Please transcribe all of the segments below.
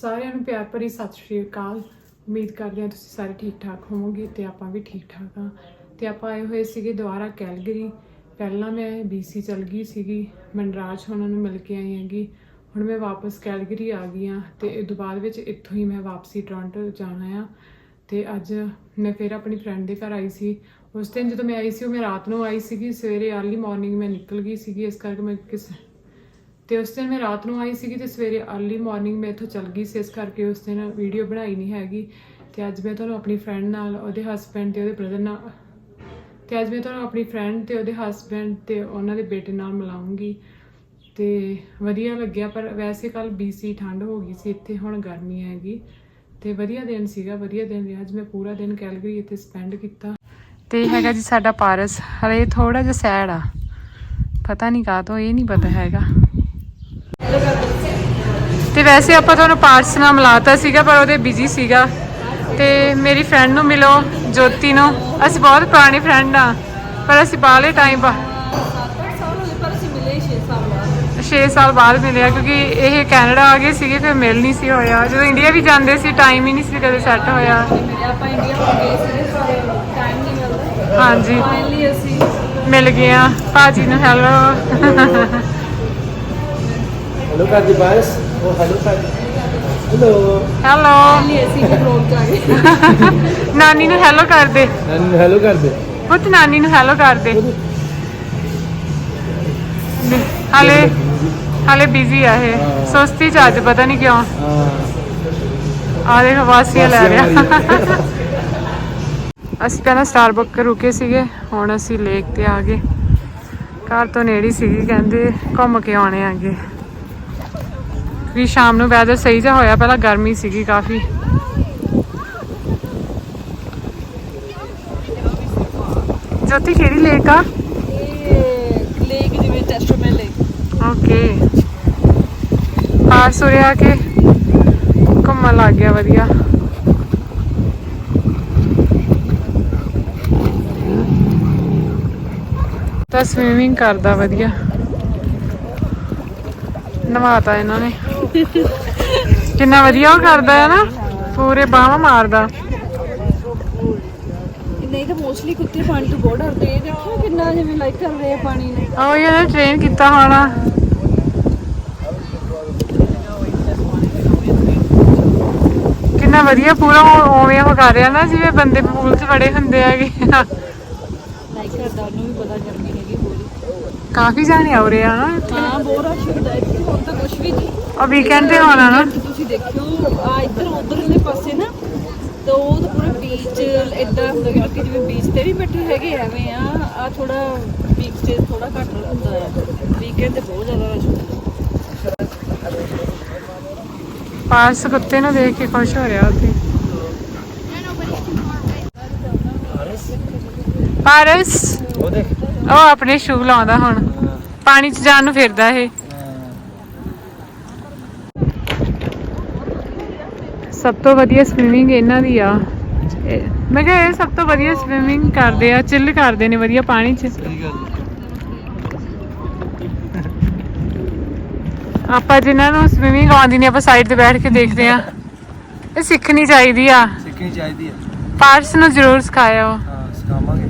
ਸਾਰਿਆਂ ਨੂੰ ਪਿਆਰ ਭਰੀ ਸਤਿ ਸ਼੍ਰੀ ਅਕਾਲ। ਉਮੀਦ ਕਰਦੇ ਹਾਂ ਤੁਸੀਂ ਸਾਰੇ ਠੀਕ ਠਾਕ ਹੋਵੋਗੇ ਤੇ ਆਪਾਂ ਵੀ ਠੀਕ ਠਾਕ ਹਾਂ। ਤੇ ਆਪਾਂ ਆਏ ਹੋਏ ਸੀਗੇ ਦੁਬਾਰਾ ਕੈਲਗਰੀ। ਪਹਿਲਾਂ ਮੈਂ BC ਚਲ ਗਈ ਸੀਗੀ, ਮਨਰਾਜ ਉਹਨਾਂ ਨੂੰ ਮਿਲ ਕੇ ਆਈ ਹੈਗੀ। ਹੁਣ ਮੈਂ ਵਾਪਸ ਕੈਲਗਰੀ ਆ ਗਈ ਹਾਂ ਤੇ ਇਹ ਤੋਂ ਬਾਅਦ ਵਿੱਚ ਇੱਥੋਂ ਹੀ ਮੈਂ ਵਾਪਸੀ ਟੋਰਾਂਟੋ ਜਾਣਾ ਆ। ਤੇ ਅੱਜ ਮੈਂ ਫਿਰ ਆਪਣੀ ਫਰੈਂਡ ਦੇ ਘਰ ਆਈ ਸੀ। ਉਸ ਦਿਨ ਜਦੋਂ ਮੈਂ ਆਈ ਸੀ, ਉਹ ਮੈਂ ਰਾਤ ਨੂੰ ਆਈ ਸੀਗੀ। ਸਵੇਰੇ अर्ਲੀ ਮਾਰਨਿੰਗ ਮੈਂ ਨਿਕਲ ਗਈ ਸੀਗੀ। ਇਸ ਕਰਕੇ ਮੈਂ ਕਿਸ ਤੇ ਉਸ ਦਿਨ ਮੈਂ ਰਾਤ ਨੂੰ ਆਈ ਸੀਗੀ ਤੇ ਸਵੇਰੇ अर्ਲੀ ਮਾਰਨਿੰਗ ਮੈਂ ਇੱਥੋਂ ਚੱਲ ਗਈ ਸੀ, ਇਸ ਕਰਕੇ ਉਸ ਦਿਨ ਵੀਡੀਓ ਬਣਾਈ ਨਹੀਂ ਹੈਗੀ। ਤੇ ਅੱਜ ਮੈਂ ਤੁਹਾਨੂੰ ਆਪਣੀ ਫਰੈਂਡ ਨਾਲ, ਉਹਦੇ ਹਸਬੰਡ ਤੇ ਉਹਦੇ ਬ੍ਰਦਰ ਨਾਲ, ਤੇ ਅੱਜ ਮੈਂ ਤੁਹਾਨੂੰ ਆਪਣੀ ਫਰੈਂਡ ਤੇ ਉਹਦੇ ਹਸਬੰਡ ਤੇ ਉਹਨਾਂ ਦੇ ਬੇਟੇ ਨਾਲ ਮਿਲਾਉਂਗੀ। ਤੇ ਵਧੀਆ ਲੱਗਿਆ, ਪਰ ਵੈਸੇ ਕੱਲ BC ਠੰਡ ਹੋ ਗਈ ਸੀ, ਇੱਥੇ ਹੁਣ ਗਰਮੀ ਹੈਗੀ। ਤੇ ਵਧੀਆ ਦਿਨ ਸੀਗਾ, ਵਧੀਆ ਦਿਨ ਰਿਹਾ। ਅੱਜ ਮੈਂ ਪੂਰਾ ਦਿਨ ਕੈਲਗਰੀ ਇੱਥੇ ਸਪੈਂਡ ਕੀਤਾ। ਤੇ ਹੈਗਾ ਜੀ ਸਾਡਾ ਪਾਰਸ, ਹਲੇ ਥੋੜਾ ਜਿਹਾ ਸੈਡ ਆ। ਪਤਾ ਨਹੀਂ ਕਾਹ ਤੋਂ ਇਹ ਨਹੀਂ ਪਤਾ ਹੈਗਾ। ਵੈਸੇ ਆਪਾਂ ਤੁਹਾਨੂੰ ਪਾਰਟਸ ਨਾਲ ਮਿਲਾਤਾ ਸੀਗਾ, ਪਰ ਉਹਦੇ ਬਿਜ਼ੀ ਸੀਗਾ। ਤੇ ਮੇਰੀ ਫਰੈਂਡ ਨੂੰ ਮਿਲੋ, ਜੋਤੀ ਨੂੰ। ਅਸੀਂ ਬਹੁਤ ਪੁਰਾਣੇ ਫਰੈਂਡ ਆ, ਪਰ ਅਸੀਂ ਬਾਹਲੇ ਟਾਈਮ ਬਾ 6 ਸਾਲ ਬਾਅਦ ਮਿਲਿਆ, ਕਿਉਂਕਿ ਇਹ ਕੈਨੇਡਾ ਆ ਗਏ ਸੀਗੇ, ਫਿਰ ਮਿਲ ਨਹੀਂ ਸੀ ਹੋਇਆ। ਜਦੋਂ ਇੰਡੀਆ ਵੀ ਜਾਂਦੇ ਸੀ ਟਾਈਮ ਹੀ ਨਹੀਂ ਸੀ ਕਦੇ ਸੈੱਟ ਹੋਇਆ। ਹਾਂਜੀ। ਮਿਲ ਗਏ ਆ। ਭਾਜੀ ਨੂੰ ਹੈਲੋ ਹੈਲੋ ਭਾਜੀ, ਬਾਸ। ਉਹ ਹੈਲੋ ਨਾਨੀ ਨੂੰ ਹੈਲੋ ਕਰ ਦੇ ਨਾਨੀ ਨੂੰ ਹੈਲੋ ਕਰ ਦੇ ਪੁੱਤ ਨਾਨੀ ਨੂੰ ਹੈਲੋ ਕਰ ਦੇ ਹਾਲੇ ਹਾਲੇ ਬਿਜ਼ੀ ਆ ਇਹ ਸੁਸਤੀ ਚ ਅੱਜ ਪਤਾ ਨਹੀਂ ਕਿਉਂ ਆ ਦੇਖ ਵਾਸੀਆ ਲੈ ਰਿਹਾ ਅਸੀਂ ਪਹਿਲਾਂ ਸਟਾਰਬਕ ਰੁਕੇ ਸੀਗੇ ਹੁਣ ਅਸੀਂ ਲੇਕ ਤੇ ਆ ਗਏ। ਘਰ ਤੋਂ ਨੇੜੀ ਸੀਗੀ ਕਹਿੰਦੇ ਘੁੰਮ ਕੇ ਆਉਣੇ ਆਗੇ। ਵੀ ਸ਼ਾਮ ਨੂੰ ਵੈਦਰ ਸਹੀ ਜਿਹਾ ਹੋਇਆ ਪਹਿਲਾਂ ਗਰਮੀ ਸੀਗੀ ਕਾਫੀ। ਜੋਤੀ ਕਿਹੜੀ ਲੇਕ ਆ? ਇਹ ਲੇਕ ਜਿਵੇਂ ਟੈਸਟਮੈਂਟ ਲੇਕ ਓਕੇ ਪਾਸ ਉਰੇ ਆ ਕੇ ਘੁੰਮਣ ਲੱਗ ਗਿਆ ਵਧੀਆ। ਤਾਂ ਸਵੀਮਿੰਗ ਕਰਦਾ ਵਧੀਆ। ਨਵਾਤਾ ਇਹਨਾਂ ਨੇ। ਕਿੰਨਾ ਵਧੀਆ ਉਹ ਕਰਦਾ ਹੈ ਨਾ ਪੂਰੇ ਬਾਹਾਂ ਮਾਰਦਾ। ਨਹੀਂ ਤਾਂ ਮੋਸਟਲੀ ਕੁੱਤੇ ਪਾਣੀ ਤੋਂ ਬਹੁਤ ਡਰਦੇ ਇਹ ਦੇਖਿਆ ਕਿੰਨਾ ਜਿਵੇਂ ਲਾਈਕ ਕਰ ਰਹੇ ਆ ਪਾਣੀ ਨੂੰ। ਉਹ ਇਹਨੇ ਟ੍ਰੇਨ ਕੀਤਾ ਹੋਣਾ। ਕਿੰਨਾ ਵਧੀਆ ਪੂਰਾ ਉਵੇਂ ਉਹ ਕਰ ਰਿਹਾ ਨਾ ਜਿਵੇਂ ਬੰਦੇ ਪੂਲ 'ਚ ਬੜੇ ਹੁੰਦੇ ਹੈਗੇ। ਲਾਈਕ ਕਰਦਾ ਉਹਨੂੰ ਵੀ ਪਤਾ ਪੂਰੀ ਕਾਫੀ ਜਾਣੇ ਆ ਰਹੇ ਆ ਨਾ ਹਾਂ ਬਹੁਤ ਰਸ਼ ਹੁੰਦਾ ਇੱਥੇ ਹੁਣ ਤਾਂ ਕੁਝ ਵੀ ਨਹੀਂ। ਆ ਵੀਕਐਂਡ ਤੇ ਹੋਣਾ ਨਾ। ਤੁਸੀਂ ਦੇਖਿਓ ਆ ਇੱਧਰ ਉਧਰਲੇ ਪਾਸੇ ਨਾ ਤਾਂ ਉਹ ਤਾਂ ਪੂਰਾ ਬੀਚ ਇਦਾਂ ਹੁੰਦਾ ਕਿ ਲੋਕੀ ਜਿਵੇਂ ਬੀਚ ਤੇ ਵੀ ਬੈਠੇ ਹੈਗੇ ਐਵੇਂ ਆ ਆ ਥੋੜਾ ਬੀਚ ਤੇ ਥੋੜਾ ਘੱਟ ਹੁੰਦਾ ਹੈ ਵੀਕਐਂਡ ਤੇ ਬਹੁਤ ਜ਼ਿਆਦਾ ਰਸ਼ ਹੁੰਦਾ। ਪਾਸ ਕੁੱਤੇ ਨੂੰ ਦੇਖ ਕੇ ਖੁਸ਼ ਹੋ ਰਿਹਾ ਉੱਥੇ। ਪਾਰਸ? ਉਹ ਦੇਖ। ਉਹ ਆਪਣੇ ਸ਼ੂ ਲਾਉਂਦਾ ਹੁਣ। ਪਾਣੀ 'ਚ ਜਾਣ ਨੂੰ ਫਿਰਦਾ ਇਹ। ਸਭ ਤੋਂ ਵਧੀਆ ਸਵਿਮਿੰਗ ਇਹਨਾਂ ਦੀ ਆ। ਮੈਂ ਕਿਹਾ ਇਹ ਸਭ ਤੋਂ ਵਧੀਆ ਸਵਿਮਿੰਗ ਕਰਦੇ ਆ ਚਿੱਲ ਕਰਦੇ ਨੇ ਵਧੀਆ ਪਾਣੀ 'ਚ। ਆਪਾਂ ਜਿਨ੍ਹਾਂ ਨੂੰ ਸਵਿਮਿੰਗ ਆਉਂਦੀ ਨਹੀਂ ਆਪਾਂ ਸਾਈਡ ਤੇ ਬੈਠ ਕੇ ਦੇਖਦੇ ਆ ਇਹ ਸਿੱਖਣੀ ਚਾਹੀਦੀ ਆ। ਸਿੱਖਣੀ ਚਾਹੀਦੀ ਆ ਪਾਰਟਸ ਨੂੰ ਜ਼ਰੂਰ ਸਿਖਾਇਓ। ਹਾਂ ਸਿਖਾਵਾਂਗੇ।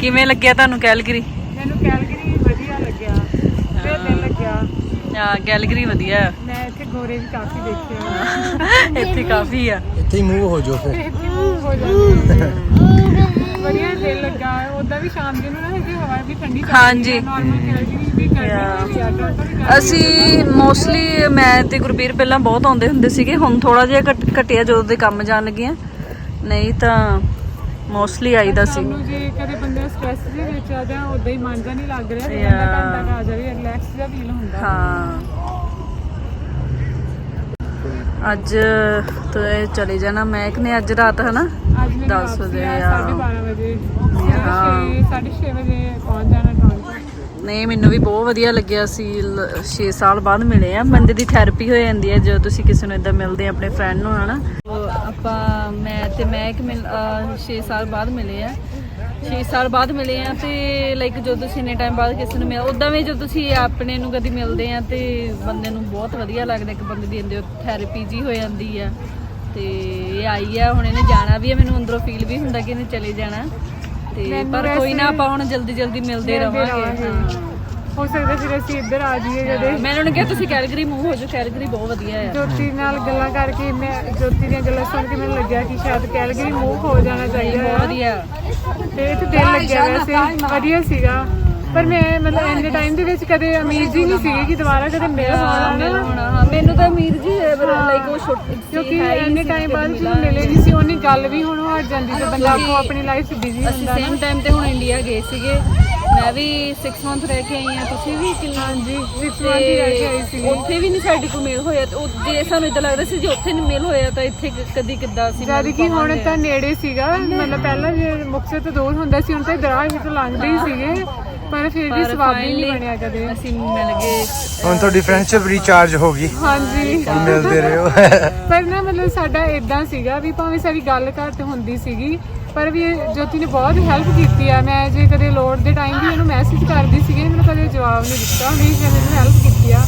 ਕਿਵੇਂ ਲੱਗਿਆ ਤੁਹਾਨੂੰ ਕੈਲਗਰੀ? ਮੈਨੂੰ ਕੈਲਗਰੀ ਵਧੀਆ ਲੱਗਿਆ ਤੇ ਦਿਲ ਲੱਗਿਆ। ਆ ਕੈਲਗਰੀ ਵਧੀਆ। ਮੈਂ ਇੱਥੇ ਗੋਰੇ ਵੀ ਕਾਫੀ ਦੇਖੇ ਇੱਥੇ ਕਾਫੀ ਆ। ਇੱਥੇ ਮੂਵ ਹੋ ਜਾਓ ਫਿਰ। ਵਧੀਆ ਦਿਲ ਲੱਗਾ ਉਦਾਂ ਵੀ ਸ਼ਾਮ ਦੇ ਨੂੰ ਨਾ ਹੈਗੀ ਹਵਾ ਵੀ ਠੰਡੀ ਹਾਂਜੀ। ਨਾਰਮਲ ਕੈਲਗਰੀ ਅਸੀਂ ਮੋਸਟਲੀ ਮੈਂ ਤੇ ਗੁਰਬੀਰ ਪਹਿਲਾਂ ਬਹੁਤ ਆਉਂਦੇ ਹੁੰਦੇ ਸੀਗੇ ਹੁਣ ਥੋੜਾ ਜਿਹਾ ਘਟ- ਘਟਿਆ ਜਦੋਂ ਦੇ ਕੰਮ ਜਾਣ ਲੱਗੇ ਆ ਨਹੀਂ ਤਾਂ ਮੋਸਟਲੀ ਆਈਦਾ ਸੀ ਸਾਨੂੰ ਜੇ ਕਦੇ ਬੰਦਾ ਸਟ੍ਰੈਸ ਦੇ ਵਿੱਚ ਆ ਜਾਂ ਉਦਾਂ ਹੀ ਮਨ ਜਾ ਨਹੀਂ ਲੱਗ ਰਿਹਾ ਤੇ Yeah. ਬੰਦਾ ਕੁ ਆ ਜਾਵੇ ਰਿਲੈਕਸ ਜਿਹਾ ਫੀਲ ਹੁੰਦਾ ਹਾਂ ਅੱਜ ਤੇ ਚਲੇ ਜਾਣਾ ਮੈਕ ਨੇ ਅੱਜ ਰਾਤ ਹਨਾ ਅੱਜ ਮੈਨੂੰ ਦਸ ਵਾਪਸੀ ਵਜੇ ਆ, ਆ। 12:30 ਵਜੇ ਹਾਂ। 6:30 ਵਜੇ ਪਹੁੰਚ ਜਾਣਾ ਨਹੀਂ ਮੈਨੂੰ ਵੀ ਬਹੁਤ ਵਧੀਆ ਲੱਗਿਆ ਸੀ 6 ਸਾਲ ਬਾਅਦ ਮਿਲੇ ਆ। ਬੰਦੇ ਦੀ ਥੈਰੇਪੀ ਹੋ ਜਾਂਦੀ ਹੈ, ਜਦੋਂ ਤੁਸੀਂ ਕਿਸੇ ਨੂੰ ਇਦਾਂ ਮਿਲਦੇ ਆ, ਆਪਣੇ ਫਰੈਂਡ ਨੂੰ, ਹਨਾ? ਉਹ ਆਪਾਂ, ਮੈਂ ਤੇ ਮੈਂ ਇੱਕ ਮਿਲ 6 ਸਾਲ ਬਾਅਦ ਮਿਲੇ ਆ। 6 ਸਾਲ ਬਾਅਦ ਮਿਲੇ ਆ ਤੇ ਲਾਈਕ ਜਦੋਂ ਤੁਸੀਂ ਇੰਨੇ ਟਾਈਮ ਬਾਅਦ ਕਿਸੇ ਨੂੰ ਮਿਲ ਉਦਾਂ ਵੀ ਜਦੋਂ ਤੁਸੀਂ ਆਪਣੇ ਨੂੰ ਕਦੀ ਮਿਲਦੇ ਆ ਤੇ ਬੰਦੇ ਨੂੰ ਬਹੁਤ ਵਧੀਆ ਲੱਗਦਾ, ਇੱਕ ਬੰਦੇ ਦੀ ਅੰਦਰ ਥੈਰੇਪੀ ਜੀ ਹੋ ਜਾਂਦੀ ਆ। ਤੇ ਇਹ ਆਈ ਆ, ਹੁਣ ਇਹਨੇ ਜਾਣਾ ਵੀ ਆ, ਮੈਨੂੰ ਅੰਦਰੋਂ ਫੀਲ ਵੀ ਹੁੰਦਾ ਕਿ ਇਹਨੇ ਚਲੇ ਜਾਣਾ। ਤੇ ਮੈਨੂੰ ਪਰ ਕੋਈ ਨਾ ਵੈਸੇ- ਆਪਾਂ ਹੁਣ ਜਲਦੀ ਜਲਦੀ ਮਿਲਦੇ ਮਿਲਦੇ ਰਵਾਂਗੇ ਰਹਾਂਗੇ। ਹਾਂ। ਹੋ ਸਕਦਾ ਫਿਰ ਅਸੀਂ ਇੱਧਰ ਆ ਜਾਈਏ ਜਦੇ। ਮੈਂ ਉਹਨਾਂ ਨੂੰ ਕਿਹਾ ਤੁਸੀਂ ਕੈਲਗਰੀ ਮੂਵ ਹੋ ਜਾਓ ਕੈਲਗਰੀ ਬਹੁਤ ਵਧੀਆ ਆ ਜੋਤੀ ਨਾਲ ਗੱਲਾਂ ਕਰਕੇ ਮੈਂ ਜੋਤੀ ਦੀਆਂ ਗੱਲਾਂ ਸੁਣ ਕੇ ਮੈਨੂੰ ਲੱਗਿਆ ਕਿ ਸ਼ਾਇਦ ਕੈਲਗਰੀ ਮੂਵ ਹੋ ਜਾਣਾ ਚਾਹੀਦਾ ਬਹੁਤ ਹੈ ਵਧੀਆ। ਤੇ ਇੱਥੇ ਦਿਲ ਲੱਗਿਆ ਵੈਸੇ। ਵਧੀਆ ਸੀਗਾ। ਪਰ ਮੈਂ ਮਤਲਬ ਇੰਨੇ ਟਾਈਮ ਦੇ ਵਿੱਚ ਕਦੇ ਉਮੀਦ ਹੀ ਨਹੀਂ ਸੀਗੀ ਕਿ ਦੁਬਾਰਾ ਕਦੇ ਮਿਲ ਹੋਣਾ ਹਾਂ। ਮੈਨੂੰ ਤਾਂ ਉਮੀਦ ਜੀ ਲਾਈਕ ਉਹ ਛੋਟੀ ਕਿਉਂਕਿ ਇੰਨੇ ਟਾਈਮ ਬਾਅਦ ਜਦੋਂ ਮਿਲੇ ਨਹੀਂ ਸੀ ਉਹਨੀ ਗੱਲ ਵੀ ਹੁਣ ਹਟ ਜਾਂਦੀ ਤੇ ਬੰਦਾ ਆਪੋ ਆਪਣੀ ਲਾਈਫ 'ਚ ਬਿਜ਼ੀ ਹੁੰਦਾ ਸੇਮ ਟਾਈਮ ਤੇ ਹੁਣ ਇੰਡੀਆ ਗਏ ਸੀਗੇ। ਮੈਂ ਵੀ 6 ਮੰਥ ਰਹਿ ਕੇ ਆਈ ਆ ਤੁਸੀਂ ਵੀ ਕਿੰਨਾ? ਹਾਂਜੀ ਸਿਕਸ ਮੰਥ ਹੀ ਰਹਿ ਕੇ ਆਈ ਸੀ ਉੱਥੇ ਵੀ ਨਹੀਂ ਸਾਡੀ ਕੋਈ ਮੇਲ ਹੋਇਆ ਤੇ ਉਹ ਜੇ ਸਾਨੂੰ ਇਦਾਂ ਲੱਗਦਾ ਸੀ ਜੇ ਉੱਥੇ ਨਹੀਂ ਮੇਲ ਹੋਇਆ ਤਾਂ ਇੱਥੇ ਕ- ਕਦੀ ਕਿੱਦਾਂ ਸੀ ਜਦ ਕਿ ਹੁਣ ਤਾਂ ਨੇੜੇ ਸੀਗਾ ਮਤਲਬ ਪਹਿਲਾਂ ਜੇ ਮੁਕਤਸਰ ਤੋਂ ਦੂਰ ਹੁੰਦਾ ਸੀ ਹੁਣ ਤਾਂ ਹੀ ਤੋਂ ਲੰਘਦੇ ਹੀ। ਸੀਗੇ। ਪਰ ਫਿਰ ਵੀ ਸਵਾਦ ਹੀ ਨਹੀਂ ਬਣਿਆ ਕਦੇ। ਅਸੀਂ ਮਿਲ ਗਏ। ਹੁਣ ਤੁਹਾਡੀ ਫਰੈਂਡਸ਼ਿਪ ਰੀਚਾਰਜ ਹੋ ਗਈ। ਹਾਂਜੀ। ਮਿਲਦੇ ਰਹੋ। ਪਰ ਨਾ ਮਤਲਬ ਸਾਡਾ ਇਦਾਂ ਸੀਗਾ ਵੀ ਭਾਵੇਂ ਸਾਡੀ ਗੱਲ ਘੱਟ ਹੁੰਦੀ ਸੀਗੀ ਪਰ ਵੀ ਜੋਤੀ ਨੇ ਬਹੁਤ ਹੈਲਪ ਕੀਤੀ ਆ। ਮੈਂ ਜੇ ਕਦੇ ਲੋੜ ਦੇ ਟਾਈਮ ਵੀ ਇਹਨੂੰ ਮੈਸੇਜ ਕਰਦੀ ਸੀਗੀ ਇਹਨੇ ਮੈਨੂੰ ਕਦੇ ਜਵਾਬ ਨਹੀਂ ਦਿੱਤਾ। ਹਮੇਸ਼ਾ ਮੈਨੂੰ ਹੈਲਪ ਕੀਤੀ ਆ।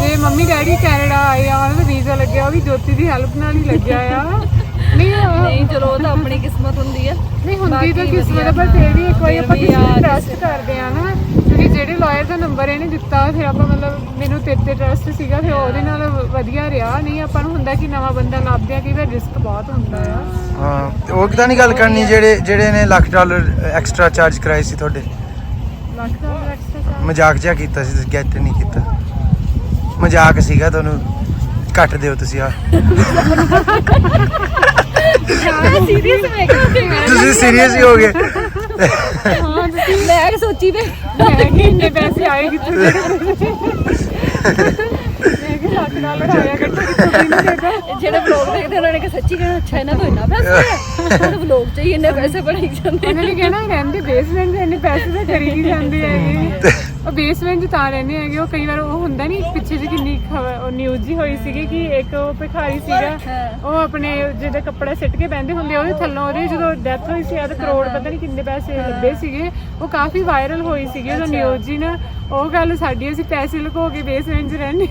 ਤੇ ਮੰਮੀ ਡੈਡੀ ਕੈਨੇਡਾ ਆਏ ਆ ਉਹਨਾਂ ਦਾ ਵੀਜ਼ਾ ਲੱਗਿਆ ਉਹ ਵੀ ਜੋਤੀ ਦੀ ਹੈਲਪ ਨਾਲ ਹੀ ਲੱਗਿਆ ਆ। ਨਹੀਂ ਨਹੀਂ ਚਲੋ ਉਹ ਤਾਂ ਆਪਣੀ ਕਿਸਮਤ ਹੁੰਦੀ ਆ। ਨਹੀਂ ਹੁੰਦੀ ਤਾਂ ਬਾਕੀ ਕਿਸਮਤ ਆ, ਵਧੀਆ, ਪਰ ਫਿਰ ਵੀ ਇੱਕ ਵਾਰੀ ਫਿਰ ਆਪਾਂ ਵੀ ਕਿਸੇ ਆ। ਤੇ ਟਰਸਟ ਕਰਦੇ ਆ ਨਾ ਕਿਉਂਕਿ ਜਿਹੜੇ ਲਾਇਰ ਦਾ ਨੰਬਰ ਇਹਨੇ ਦਿੱਤਾ ਫਿਰ ਆਪਾਂ ਮਤਲਬ ਮੈਨੂੰ ਤੇਰੇ ਤੇ ਟਰਸਟ ਸੀਗਾ ਫਿਰ ਉਹਦੇ ਨਾਲ ਵਧੀਆ ਰਿਹਾ। ਨਹੀਂ ਆਪਾਂ ਨੂੰ ਹੁੰਦਾ ਕਿ ਨਵਾਂ ਬੰਦਾ ਲੱਭਦੇ ਆ ਕਿ ਇਹਦਾ ਰਿਸਕ ਬਹੁਤ ਹੁੰਦਾ ਆ। ਹਾਂ ਤੇ ਉਹ ਕਿਦਾਂ ਨਹੀਂ ਗੱਲ ਕਰਨੀ ਜਿਹੜੇ ਜਿਹੜੇ ਨੇ ਲੱਖ ਡਾਲਰ ਐਕਸਟਰਾ ਚਾਰਜ ਕਰਾਏ ਸੀ ਤੁਹਾਡੇ। ਲੱਖ ਦਾ ਐਕਸਟਰਾ ਮਜ਼ਾਕ ਜਿਹਾ ਕੀਤਾ ਸੀ ਤੁਸੀਂ ਗੈਟ ਨਹੀਂ ਕੀਤਾ। ਮਜ਼ਾਕ ਸੀਗਾ ਤੁਹਾਨੂੰ ਕੱਟ ਦਿਓ ਤੁਸੀਂ ਆ। ਸੀਰੀਅਸ ਮੈਂ ਕਿਹਾ ਕਿ ਮੈਂ ਤੁਸੀਂ ਸੀਰੀਅਸ ਹੀ ਹੋ ਗਏ ਹਾਂ ਤੁਸੀਂ ਮੈਂ ਕਿ ਸੋਚੀ ਵੇ ਮੈਂ ਕਿ ਇੰਨੇ ਪੈਸੇ ਆਏ ਕਿੱਥੋਂ ਦੇ? ਮੈਂ ਕਿ ਲੱਖ ਡਾਲਰ ਆਇਆ ਕਿੱਥੋਂ ਕਿੱਥੋਂ ਨਹੀਂ ਦੇਗਾ ਜਿਹੜੇ ਵਲੌਗ ਦੇਖਦੇ ਉਹਨਾਂ ਨੇ ਕਿ ਸੱਚੀ ਕਹਿਣਾ ਅੱਛਾ ਇਹਨਾਂ ਤੋਂ ਇੰਨਾ ਪੈਸਾ ਹੈ? ਉਹ ਵਲੌਗ ਚ ਹੀ ਇੰਨੇ ਪੈਸੇ ਬਣਾਈ ਜਾਂਦੇ ਉਹਨਾਂ ਨੇ ਕਹਿਣਾ ਰਹਿੰਦੇ ਬੇਸਮੈਂਟ 'ਚ ਇੰਨੇ ਪੈਸੇ ਤਾਂ ਕਰੀ ਹੀ ਜਾਂਦੇ ਹੈਗੇ। ਉਹ ਬੇਸਮੈਂਟ 'ਚ ਤਾਂ ਰਹਿੰਦੇ ਹੈਗੇ ਉਹ ਕਈ ਵਾਰ ਉਹ ਹੁੰਦਾ ਨਹੀਂ ਪਿੱਛੇ ਜਿਹੀ ਕਿੰਨੀ ਨਿਊਜ਼ ਜੀ ਹੋਈ ਸੀਗੀ ਕਿ ਇੱਕ ਉਹ ਭਿਖਾਰੀ ਸੀਗਾ ਉਹ ਆਪਣੇ ਜਿਹਦਾ ਕੱਪੜਾ ਸਿੱਟ ਕੇ ਬਹਿੰਦੇ ਹੁੰਦੇ ਉਹਦੇ ਥੱਲੋਂ ਉਹਦੇ ਜਦੋਂ ਡੈਥ ਹੋਈ ਸੀ ਆ ਤਾਂ ਕਰੋੜ ਪਤਾ ਨਹੀਂ ਕਿੰਨੇ ਪੈਸੇ ਲੱਭੇ ਸੀਗੇ ਉਹ ਕਾਫੀ ਵਾਇਰਲ ਹੋਈ ਸੀਗੀ ਉਹ ਨਿਊਜ਼ ਜੀ ਨਾ ਉਹ ਗੱਲ ਸਾਡੀ ਅਸੀਂ ਪੈਸੇ ਲੁਕੋ ਕੇ ਬੇਸਮੈਂਟ 'ਚ ਰਹਿੰਦੇ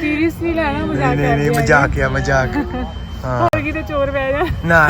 ਸੀਰੀਅਸਲੀ ਲੈਣਾ ਮਜ਼ਾਕ ਨਹੀਂ ਨਹੀਂ ਮਜ਼ਾਕ ਆ ਮਜ਼ਾਕ ਹਾਂ ਹੋਰ ਕਿਤੇ ਚੋਰ ਬਹਿ ਜਾ। ਨਾ।